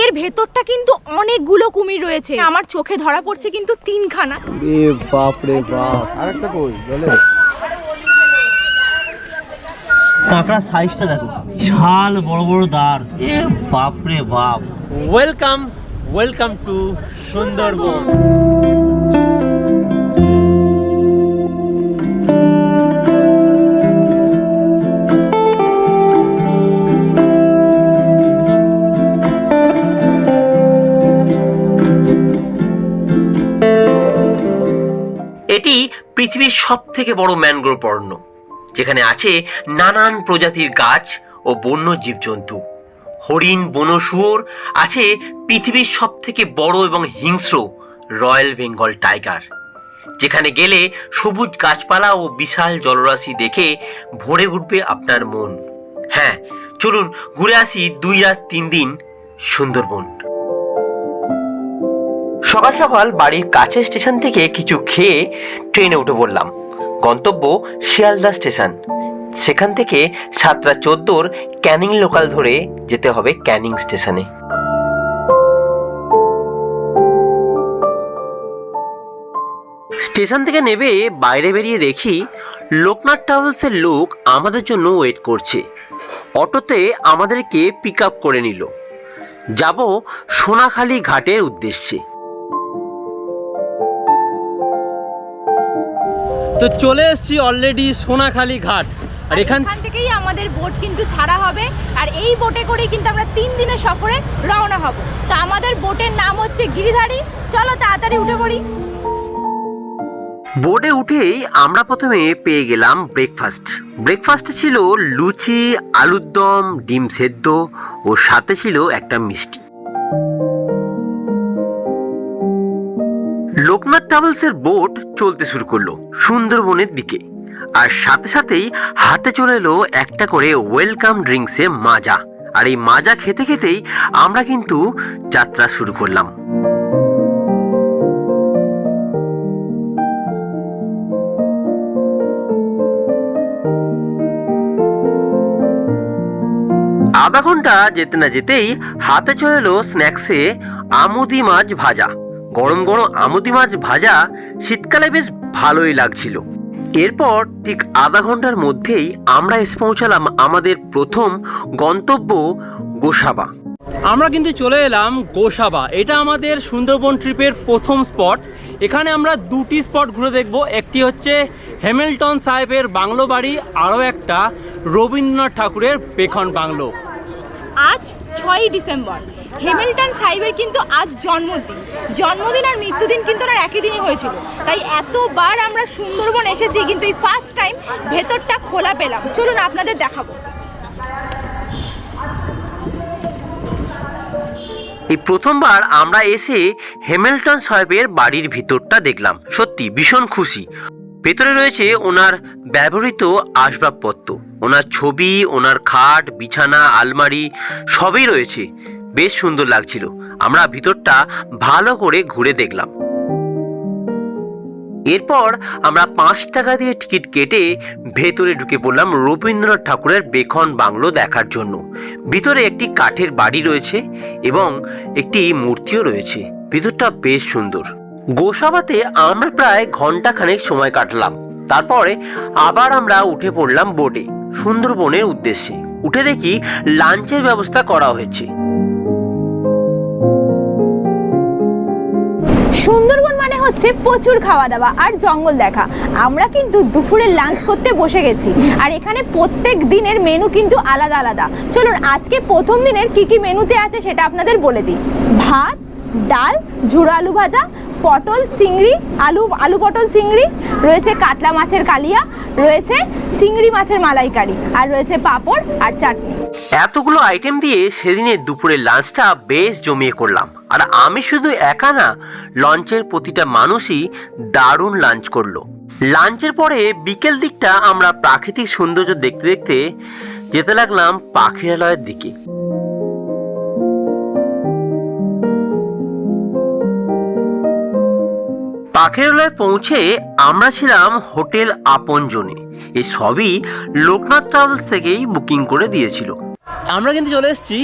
এর ভেতরটা কিন্তু অনেকগুলো কুমির রয়েছে আমার চোখে ধরা পড়ছে কিন্তু তিনখানা এ বাপ রে আরেকটা কই জলে কাঁকড়ার সাইজটা দেখো বিশাল বড় বড় দাঁড় এ বাপ রে বাপ ওয়েলকাম ওয়েলকাম টু সুন্দরবন পৃথিবীর সব থেকে বড় ম্যানগ্রোভ অরণ্য, যেখানে আছে নানান প্রজাতির গাছ ও বন্য জীবজন্তু। হরিণ, বন, শুয়োর আছে পৃথিবীর সব থেকে বড় এবং হিংস্র রয়্যাল বেঙ্গল টাইগার, যেখানে গেলে সবুজ গাছপালা ও বিশাল জলরাশি দেখে ভরে উঠবে আপনার মন। হ্যাঁ চলুন ঘুরে আসি দুই রাত তিন দিন সুন্দরবন। সকাল সকাল বাড়ির কাছের স্টেশন থেকে কিছু খেয়ে ট্রেনে উঠে পড়লাম। গন্তব্য শিয়ালদা স্টেশন। সেখান থেকে সাতটা চোদ্দোর ক্যানিং লোকাল ধরে যেতে হবে ক্যানিং স্টেশনে। স্টেশন থেকে নেবে বাইরে বেরিয়ে দেখি লোকনাথ ট্রাভেলসের লোক আমাদের জন্য ওয়েট করছে। অটোতে আমাদেরকে পিক আপ করে নিল। যাব সোনাখালি ঘাটের উদ্দেশ্যে। তো চলে এসেছি অলরেডি সোনাখালি ঘাট। আর এখান থেকেই আমাদের বোট কিন্তু ছাড়া হবে। আর এই বোটে করেই কিন্তু আমরা তিন দিনের সফরে রওনা হব। তো আমাদের বোটের নাম হচ্ছে গিরিধারী। চলো তাড়াতাড়ি উঠে পড়ি। বোর্ডে উঠেই আমরা প্রথমে পেয়ে গেলাম ব্রেকফাস্ট ব্রেকফাস্টে ছিল লুচি আলুর দম ডিম সেদ্ধ ও সাথে ছিল একটা মিষ্টি। লোকনাথ ট্রাভেলসের বোট চলতে শুরু করল সুন্দরবনের দিকে। আর সাথে সাথেই হাতে চলে এলো একটা করে ওয়েলকাম ড্রিঙ্কসে মাজা। আর এই মাজা খেতে খেতেই আমরা কিন্তু যাত্রা শুরু করলাম। আধা ঘণ্টা যেতে না যেতেই হাতে চলে এলো স্ন্যাক্সে আমুদি মাছ ভাজা। গরম গরম আমুদি মাছ ভাজা শীতকালে বেশ ভালোই লাগছিল। এরপর ঠিক আধা ঘণ্টার মধ্যেই আমরা এসে পৌঁছালাম আমাদের প্রথম গন্তব্য গোসাবা। আমরা কিন্তু চলে এলাম গোসাবা। এটা আমাদের সুন্দরবন ট্রিপের প্রথম স্পট। এখানে আমরা দুটি স্পট ঘুরে দেখব। একটি হচ্ছে হ্যামিল্টন সাহেবের বাংলো বাড়ি আরও একটা রবীন্দ্রনাথ ঠাকুরের পেখন বাংলো। আজ ছয়ই ডিসেম্বর। হেমিল্টন সাহেবের কিন্তু আজ জন্মদিন। জন্মদিন আর মৃত্যুদিন কিন্তু ওনার একই দিনই হয়েছিল। তাই এতবার আমরা সুন্দরবন এসেছি, কিন্তু এই ফার্স্ট টাইম ভেতরটা খোলা পেলাম। চলুন আপনাদের দেখাবো। এই প্রথমবার আমরা এসে হেমিল্টন সাহেবের বাড়ির ভিতরটা দেখলাম। সত্যি ভীষণ খুশি। ভেতরে রয়েছে ওনার ব্যবহৃত আসবাবপত্র। ওনার ছবি, ওনার খাট, বিছানা, আলমারি, সবই রয়েছে। বেশ সুন্দর লাগছিল। আমরা ভিতরটা ভালো করে ঘুরে দেখলাম। এরপর আমরা পাঁচ টাকা দিয়ে টিকিট কেটে ভেতরে ঢুকে পড়লাম রবীন্দ্রনাথ ঠাকুরের বেখন বাংলো দেখার জন্য। ভিতরে একটি কাঠের বাড়ি রয়েছে এবং একটি মূর্তিও রয়েছে। ভিতরটা বেশ সুন্দর। গোসাবাতে আমরা প্রায় ঘণ্টা খানেক সময় কাটলাম। তারপরে আবার আমরা উঠে পড়লাম বোটে, সুন্দরবনের উদ্দেশ্যে। উঠে দেখি লাঞ্চের ব্যবস্থা করা হয়েছে। সুন্দরবন মানে হচ্ছে প্রচুর খাওয়া দাওয়া আর জঙ্গল দেখা। আমরা কিন্তু দুপুরে লাঞ্চ করতে বসে গেছি। আর এখানে প্রত্যেক দিনের মেনু কিন্তু আলাদা আলাদা। চলুন, আজকে প্রথম দিনের কি কি মেনুতে আছে সেটা আপনাদের বলে দিই। ভাত, ডাল, ঝুড়ো আলু ভাজা, পটল, চিংড়ি, আলু আলু পটল, চিংড়ি, রয়েছে কাতলা মাছের কালিয়া, রয়েছে চিংড়ি মাছের মালাইকারি, আর রয়েছে পাঁপড় আর চাটনি। এতগুলো আইটেম দিয়ে সেদিনের দুপুরের লাঞ্চটা বেশ জমিয়ে করলাম। আর আমি শুধু একা না লঞ্চের প্রতিটা মানুষই দারুণ লাঞ্চ করল। লাঞ্চের পরে বিকেল দিকটা আমরা প্রাকৃতিক সৌন্দর্য দেখতে দেখতে যেতে লাগলাম পাখিরালয়ের দিকে। পাখিরালয়ে পৌঁছে আমরা ছিলাম হোটেল আপনজনে। এই সবই লোকনাথ ট্রাভেলস থেকেই বুকিং করে দিয়েছিল। আমরা কিন্তু চলে এসেছি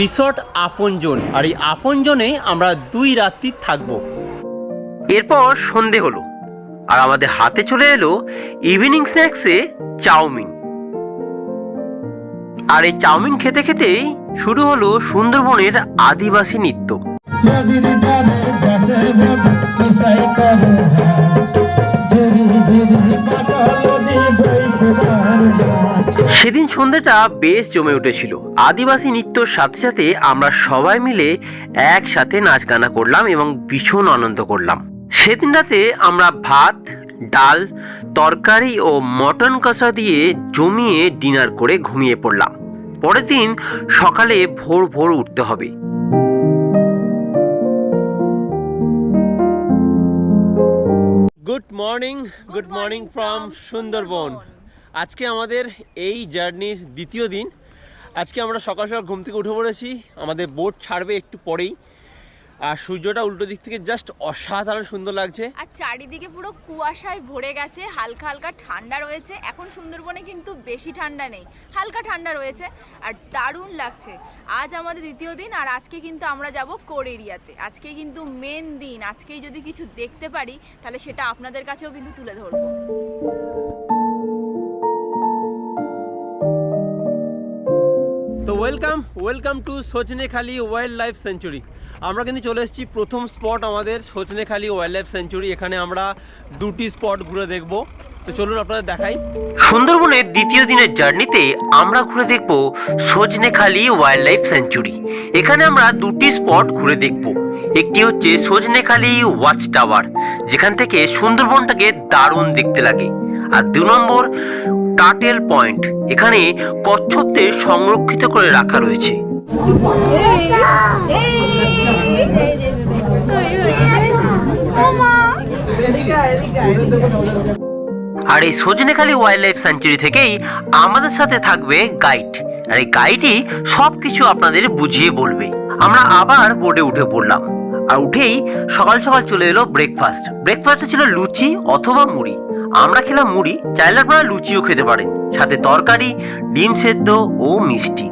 রিসর্ট আপনজন। আর এই আপনজনে আমরা দুই রাত্রি থাকব। এরপর সন্ধে হলো আর আমাদের হাতে চলে এলো ইভিনিং স্ন্যাক্সে চাউমিন। আর এই চাউমিন খেতে খেতেই শুরু হলো সুন্দরবনের আদিবাসী নৃত্য। সেদিন সন্ধ্যেটা বেশ জমে উঠেছিল। আদিবাসী নৃত্যর সাথে সাথে আমরা সবাই মিলে একসাথে নাচ গানা করলাম এবং ভীষণ আনন্দ করলাম। সেদিন রাতে আমরা ভাত, ডাল, তরকারি ও মটন কষা দিয়ে জমিয়ে ডিনার করে ঘুমিয়ে পড়লাম। পরের দিন সকালে ভোর ভোর উঠতে হবে। Good morning good morning from Sundarban আজকে আমাদের এই জার্নির দ্বিতীয় দিন। আজকে আমরা সকাল সকাল ঘুম থেকে উঠে পড়েছি। আমাদের বোট ছাড়বে একটু পরেই। আর সূর্যটা উল্টো দিক থেকে জাস্ট অসাধারণ সুন্দর লাগছে। আর চারিদিকে পুরো কুয়াশায় ভরে গেছে। হালকা হালকা ঠান্ডা রয়েছে। এখন সুন্দরবনে কিন্তু বেশি ঠান্ডা নেই। হালকা ঠান্ডা রয়েছে। আর দারুণ লাগছে। আজ আমাদের দ্বিতীয় দিন আর আজকে কিন্তু আমরা যাব কোর এরিয়াতে আজকে কিন্তু মেন দিন। আজকেই যদি কিছু দেখতে পারি, তাহলে সেটা আপনাদের কাছেও কিন্তু তুলে ধরবো। তো welcome welcome to Sajnekhali wildlife sanctuary আমরা কিন্তু চলে এসেছি প্রথম স্পট আমাদের সজনেখালি ওয়াইল্ড লাইফ সেঞ্চুরি এখানে আমরা দুটি স্পট ঘুরে দেখব। তো চলুন আপনাদের দেখাই। সুন্দরবনের দ্বিতীয় দিনের জার্নিতে আমরা ঘুরে দেখব সজনেখালি ওয়াইল্ড লাইফ সেঞ্চুরি এখানে আমরা দুটি স্পট ঘুরে দেখব। একটি হচ্ছে সজনেখালি ওয়াচ টাওয়ার যেখান থেকে সুন্দরবনটাকে দারুণ দেখতে লাগে। আর দু নম্বর টাটেল পয়েন্ট। এখানে কচ্ছপদের সংরক্ষিত করে রাখা রয়েছে। আর এই সজনেখালি ওয়াইল্ড লাইফ স্যাঞ্চুরি থেকেই আমাদের সাথে থাকবে গাইড আর এই গাইডই সব কিছু আপনাদের বুঝিয়ে বলবে। আমরা আবার বোর্ডে উঠে পড়লাম। আর উঠেই সকাল সকাল চলে এলো ব্রেকফাস্ট ব্রেকফাস্টে ছিল লুচি অথবা মুড়ি। আমরা খেলাম মুড়ি, চাইলে আপনারা লুচিও খেতে পারেন। সাথে তরকারি, ডিম সেদ্ধ ও মিষ্টি।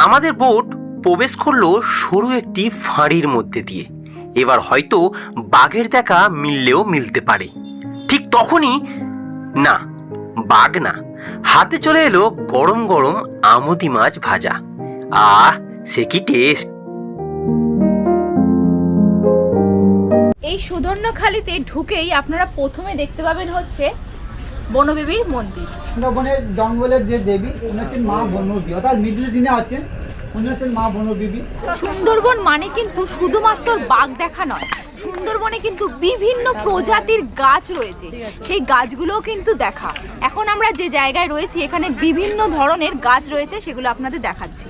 আমাদের বোট প্রবেশ করল সরু একটি ফাঁড়ির মধ্যে দিয়ে। এবার হয়তো বাঘের দেখা মিললেও মিলতে পারে। ঠিক তখনই, না, বাঘ না, হাতে চলে এলো গরম গরম আমুদি মাছ ভাজা। আহ, সে কি টেস্ট! এই সুধন্যখালিতে ঢুকেই আপনারা প্রথমে দেখতে পাবেন হচ্ছে বনবিবির মন্দির। সুন্দরবনের জঙ্গলের যে দেবী উনি হচ্ছেন মা বনবিবি। অর্থাৎ মিডিল দিনে আছেন উনি হচ্ছেন মা বনবিবি। সুন্দরবন মানে কিন্তু শুধুমাত্র বাঘ দেখা নয় সুন্দরবনে কিন্তু বিভিন্ন প্রজাতির গাছ রয়েছে। সেই গাছগুলোও কিন্তু দেখা। এখন আমরা যে জায়গায় রয়েছি এখানে বিভিন্ন ধরনের গাছ রয়েছে সেগুলো আপনাদের দেখাচ্ছি।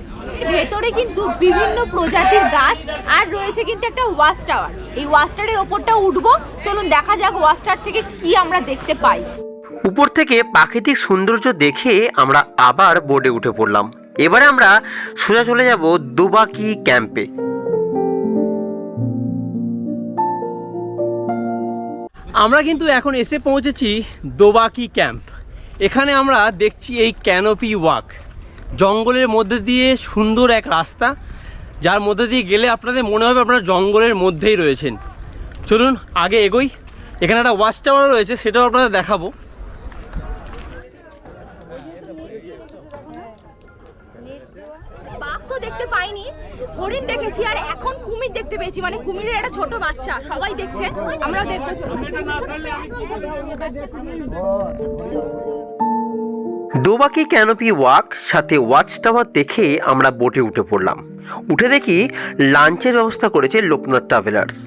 ভেতরে কিন্তু বিভিন্ন প্রজাতির গাছ আর রয়েছে কিন্তু একটা ওয়াচ টাওয়ার। এই ওয়াচ টাওয়ারের ওপরটা উঠবো। চলুন দেখা যাক ওয়াচ টাওয়ার থেকে কি আমরা দেখতে পাই। উপর থেকে প্রাকৃতিক সৌন্দর্য দেখে আমরা আবার বোর্ডে উঠে পড়লাম। এবারে আমরা সোজা চলে যাব দুবাকি ক্যাম্পে। আমরা কিন্তু এখন এসে পৌঁছেছি দোবাকি ক্যাম্প। এখানে আমরা দেখছি এই ক্যানোপি ওয়াক জঙ্গলের মধ্যে দিয়ে সুন্দর এক রাস্তা, যার মধ্যে দিয়ে গেলে আপনাদের মনে হবে আপনারা জঙ্গলের মধ্যেই রয়েছেন। চলুন, আগে এগোই। এখানে একটা ওয়াচ টাওয়ার রয়েছে, সেটাও আপনাদের দেখাবো। দেখতে পাইনি, হরিণ দেখেছি, আর এখন কুমির দেখতে পেয়েছি। মানে কুমিরের একটা ছোট বাচ্চা, সবাই দেখছে দেখব। দোবাকি ক্যানোপি ওয়াক সাথে ওয়াচ টাওয়ার দেখে আমরা বোটে উঠে পড়লাম। উঠে দেখি লাঞ্চের ব্যবস্থা করেছে লোকনাথ ট্রাভেলার্স।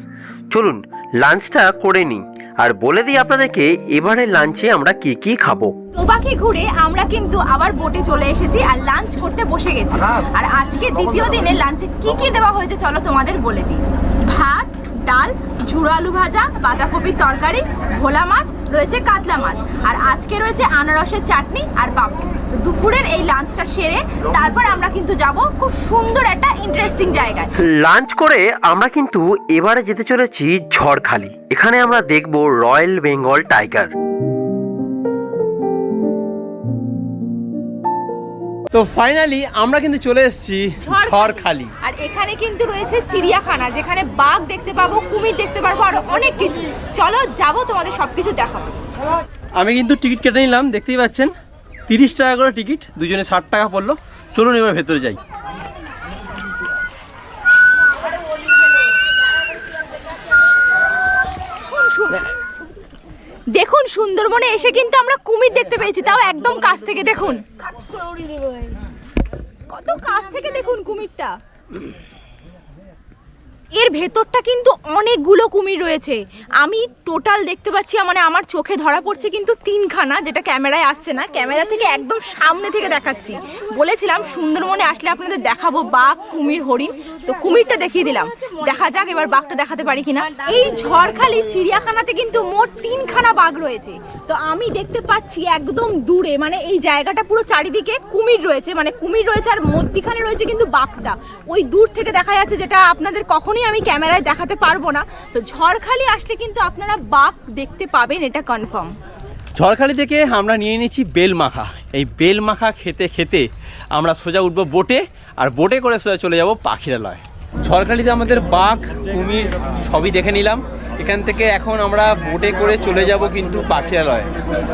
চলুন লাঞ্চটা করে নিই আর বলে দিই আপনাদেরকে এবারে লাঞ্চে আমরা কি কি খাব। তোবাকে ঘুরে আমরা কিন্তু আবার বোটে চলে এসেছি আর লাঞ্চ করতে বসে গেছি। আর আজকে দ্বিতীয় দিনে লাঞ্চে কি কি দেওয়া হয়েছে চলো তোমাদের বলে দিই। ভাত, ডাল, ঝুড়ো আলু ভাজা, বাঁধাকপির তরকারি, ভোলা মাছ, রয়েছে কাতলা মাছ। আর আজকে রয়েছে আনারসের চাটনি আর পাপড়। তো দুপুরের এই লাঞ্চটা সেরে তারপর আমরা কিন্তু যাব খুব সুন্দর একটা ইন্টারেস্টিং জায়গায়। লাঞ্চ করে আমরা কিন্তু এবারে যেতে চলেছি ঝড়খালি। এখানে আমরা দেখব রয়্যাল বেঙ্গল টাইগার। তো ফাইনালি আমরা কিন্তু চলে এসেছি ঝড়খালি। আর এখানে কিন্তু রয়েছে চিড়িয়াখানা যেখানে বাঘ দেখতে পাবো কুমির দেখতে পারব আর অনেক কিছু। চলো যাব তোমাদের সবকিছু দেখাবো। আমি কিন্তু টিকিট কেটে নিলাম দেখতেই পাচ্ছেন। তিরিশ টাকা করে টিকিট দুজনে ষাট টাকা পড়ল। চলুন এবার ভেতরে যাই। দেখুন সুন্দরবনে এসে কিন্তু আমরা কুমির দেখতে পেয়েছি তাও একদম কাছ থেকে দেখুন। কত কাছ থেকে দেখুন কুমিরটা? এর ভেতরটা কিন্তু অনেকগুলো কুমির রয়েছে। আমি টোটাল দেখতে পাচ্ছি মানে আমার চোখে ধরা পড়ছে কিন্তু তিনখানা, যেটা ক্যামেরায় আসছে না। ক্যামেরা থেকে একদম সামনে থেকে দেখাচ্ছি। বলেছিলাম, সুন্দরবনে আসলে আপনাদের দেখাবো বাঘ কুমির হরিণ। তো কুমিরটা দেখিয়ে দিলাম। দেখা যাক এবার বাঘটা দেখাতে পারি কিনা। এই ঝড়খালি চিড়িয়াখানাতে কিন্তু মোট তিনখানা বাঘ রয়েছে। তো আমি দেখতে পাচ্ছি একদম দূরে মানে এই জায়গাটা পুরো চারিদিকে কুমির রয়েছে। মানে কুমির রয়েছে আর মধ্যিখানে রয়েছে কিন্তু বাঘটা। ওই দূর থেকে দেখা যাচ্ছে যেটা আপনাদের কখনোই আমি ক্যামেরায় দেখাতে পারব না। তো ঝড়খালি আসলে কিন্তু আপনারা বাঘ দেখতে পাবেন, এটা কনফার্ম ঝড়খালি থেকে আমরা নিয়ে নিয়েছি বেলমাখা। এই বেলমাখা খেতে খেতে আমরা সোজা উঠবো বোটে, আর বোটে করে সোজা চলে যাব পাখিরালয়। ঝড়খালিতে আমাদের বাঘ, কুমির সবই দেখে নিলাম। এখান থেকে এখন আমরা বোটে করে চলে যাব কিন্তু পাখিরালয়।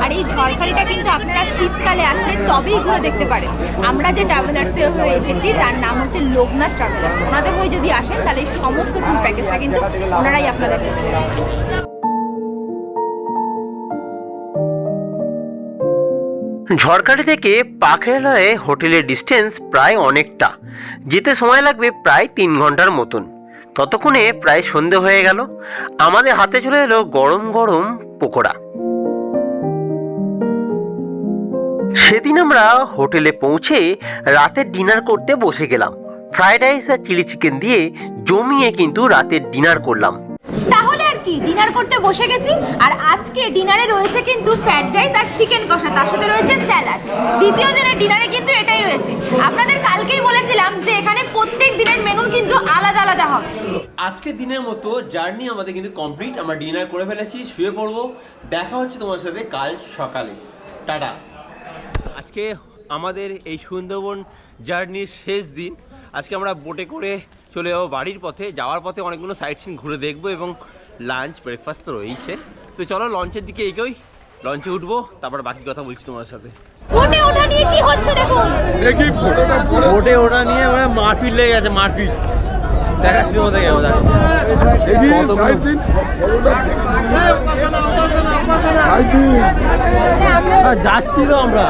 আর এই ঝড়খালিটা কিন্তু আপনারা শীতকালে আসলে তবেই ঘুরে দেখতে পারেন। আমরা যে ট্রাভেলার্সে হয়ে এসেছি, তার নাম হচ্ছে লোকনাথ ট্রাভেলার্স ওনাদের হয়ে যদি আসেন, তাহলে সমস্ত ট্যুর প্যাকেজটা কিন্তু ওনারাই আপনাদেরকে ঝড়খালি থেকে পাখিরালয়ে হোটেলের ডিস্টেন্স প্রায় অনেকটা। যেতে সময় লাগবে প্রায় তিন ঘণ্টার মতন। ততক্ষণে প্রায় সন্ধে হয়ে গেল। আমাদের হাতে চলে এলো গরম গরম পকোড়া। সেদিন আমরা হোটেলে পৌঁছে রাতের ডিনার করতে বসে গেলাম। ফ্রাইড রাইস আর চিলি চিকেন দিয়ে জমিয়ে কিন্তু রাতের ডিনার করলাম। কি ডিনার করতে বসে গেছি? আর আজকে ডিনারে রয়েছে কিন্তু ফ্রাইড রাইস আর চিকেন কষা তার সাথে রয়েছে স্যালাড দ্বিতীয় দিনের ডিনারে কিন্তু এটাই রয়েছে। আপনাদের কালকেই বলেছিলাম যে এখানে প্রত্যেক দিনের মেনু কিন্তু আলাদা আলাদা হবে। আজকের দিনের মতো জার্নি আমাদের কিন্তু কমপ্লিট আমরা ডিনার করে ফেলেছি শুয়ে পড়ব। দেখা হচ্ছে তোমার সাথে কাল সকালে। টাটা। আজকে আমাদের এই সুন্দরবন জার্নির শেষ দিন। আজকে আমরা বোটে করে চলে যাব বাড়ির পথে। যাওয়ার পথে অনেকগুলো সাইট সিন ঘুরে দেখব এবং লাঞ্চ ব্রেকফাস্ট তো রয়েছে তো চলো লঞ্চের দিকে এগোই। লঞ্চে উঠবো তারপর বাকি কথা বলছি তোমার সাথে। ওঠা নিয়ে কি হচ্ছে দেখুন? বোটে ওটা নিয়ে মানে মারপিট লেগে গেছে মারপিট। দেখাচ্ছি তোমাদেরকে আমাদের হ্যাঁ, যাচ্ছি তো আমরা।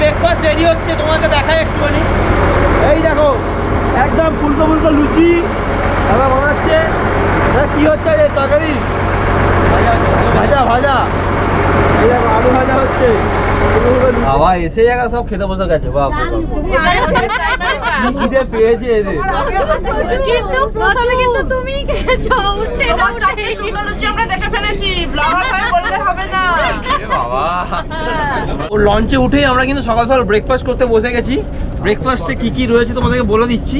ব্রেকফাস্ট রেডি হচ্ছে তোমাকে দেখাই একটুখানি। এই দেখো একদম ফুলকো ফুলকো লুচি। দাদা বানাচ্ছে দাদা কি হচ্ছে রে তরকারি? ভাজা ভাজা। এই আলু ভাজা হচ্ছে। বাবা এসে জায়গা সব খেতে বসে গেছে। বাপ রে খিদে পেয়েছে এদের? কিন্তু প্রথমে কিন্তু তুমি খেয়েছো। উঠে না উঠে। আমরা দেখে ফেলেছি ব্লগার ও লঞ্চে উঠেই আমরা কিন্তু সকাল সকাল ব্রেকফাস্ট করতে বসে গেছি। ব্রেকফাস্টে কি কি রয়েছে তোমাদেরকে বলে দিচ্ছি।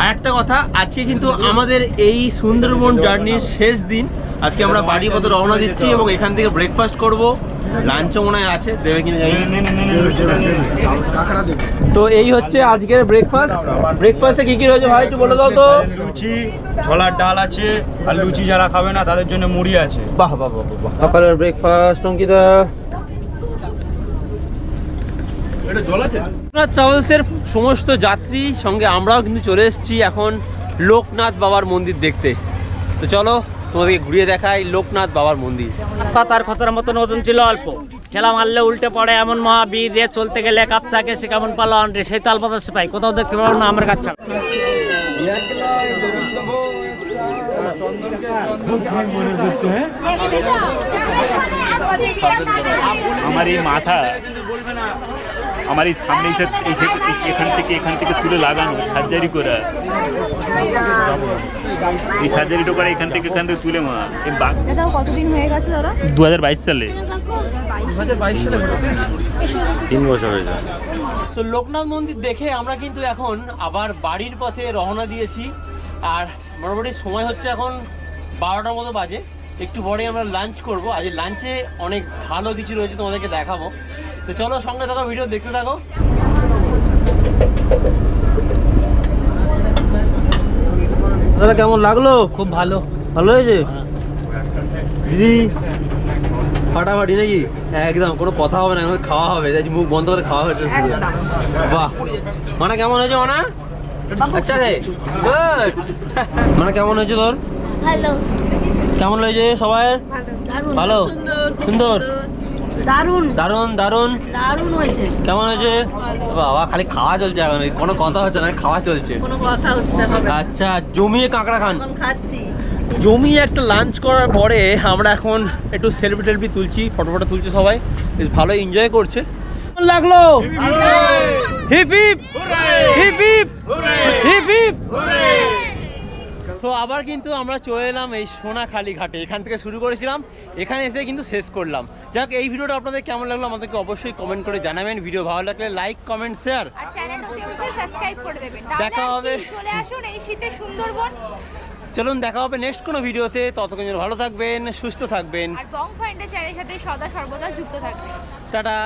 আর একটা কথা আজকে কিন্তু আমাদের এই সুন্দরবন জার্নির শেষ দিন। আজকে আমরা বাড়ির পথে রওনা দিচ্ছি এবং এখান থেকে ব্রেকফাস্ট করব। লাঞ্চও মনে হয় আছে দেবে কিনা জানি তো এই হচ্ছে আজকের ব্রেকফাস্ট ব্রেকফাস্টে কি কি রয়েছে ভাই একটু বলে দাও তো। লুচি ছোলার ডাল আছে আর লুচি যারা খাবে না তাদের জন্য মুড়ি আছে। বাহ বাহ বাহ বাহ সকালের ব্রেকফাস্ট অঙ্কিতা। ট্রাভেলসের সমস্ত যাত্রী সঙ্গে আমরাও কিন্তু চলে এসেছি এখন লোকনাথ বাবার মন্দির দেখতে। তো চলো তোমাদেরকে ঘুরিয়ে দেখাই লোকনাথ বাবার মন্দির। তা তার খতরার মতন ওজন ছিল অল্প। খেলা মারলে উল্টে পড়ে এমন মহাবীর রে চলতে গেলে কাপ থাকে সে কেমন পালন রে সেই তালপাতা সিপাই কোথাও দেখতে পারো না আমার কাছে। আমার এই মাথা আমার এই সামনে এখান থেকে এখান থেকে তুলে লাগানো সার্জারি করে। এই সার্জারিটা করে এখান থেকে এখান থেকে তুলে মা। এই দাদা কতদিন হয়ে গেছে দাদা? দু হাজার বাইশ সালে তিন বছর হয়েছে তো লোকনাথ মন্দির দেখে আমরা কিন্তু এখন আবার বাড়ির পথে রওনা দিয়েছি। আর মোটামুটি সময় হচ্ছে এখন বারোটার মতো বাজে। একটু পরে আমরা লাঞ্চ করব। আজ লাঞ্চে অনেক ভালো কিছু রয়েছে তোমাদেরকে দেখাবো। তো চলো সঙ্গে থাকো ভিডিও দেখতে থাকো। দাদা কেমন লাগল? খুব ভালো। ভালো হয়েছে? দিদি ফাটাফাটি নাকি? একদম কোনো কথা হবে না এখন খাওয়া হবে মুখ বন্ধ করে খাওয়া হয়েছে শুধু। বাহ। মানে কেমন হয়েছে মানা? আচ্ছা রে গুড মানে কেমন হয়েছে তোর? ভালো। কেমন হয়েছে সবাই ভালো। সুন্দর? হয়েছে। কেমন হয়েছে? বাবা খালি খাওয়া চলছে এখন। কোনো কথা হচ্ছে না খাওয়া চলছে। কোনো কথা হচ্ছে আচ্ছা জমিয়ে কাঁকড়া খান। খাচ্ছি। জমিয়ে একটা লাঞ্চ করার পরে আমরা এখন একটু সেলফি টেলফি তুলছি ফটো ফটো তুলছে সবাই। বেশ ভালো এনজয় করছে। লাগল? Hip hip! Hip hip! Hip hip! So আবার কিন্তু আমরা চলে এলাম এই সোনাখালি ঘাটে। এখান থেকে শুরু করেছিলাম। এখানে এসে কিন্তু শেষ করলাম। যাক এই ভিডিওটা আপনাদের কেমন লাগল আমাদেরকে অবশ্যই কমেন্ট করে জানাবেন। ভিডিও ভালো লাগলে লাইক কমেন্ট শেয়ার দেখা হবে। চলে আসুন এই শীতে সুন্দরবন। চলুন দেখা হবে নেক্সট কোনো ভিডিওতে। ততক্ষণ যেন ভালো থাকবেন সুস্থ থাকবেন। আর বং ফাইন্ডের চ্যানেলের সাথে সদা সর্বদা যুক্ত থাকবেন। টাটা।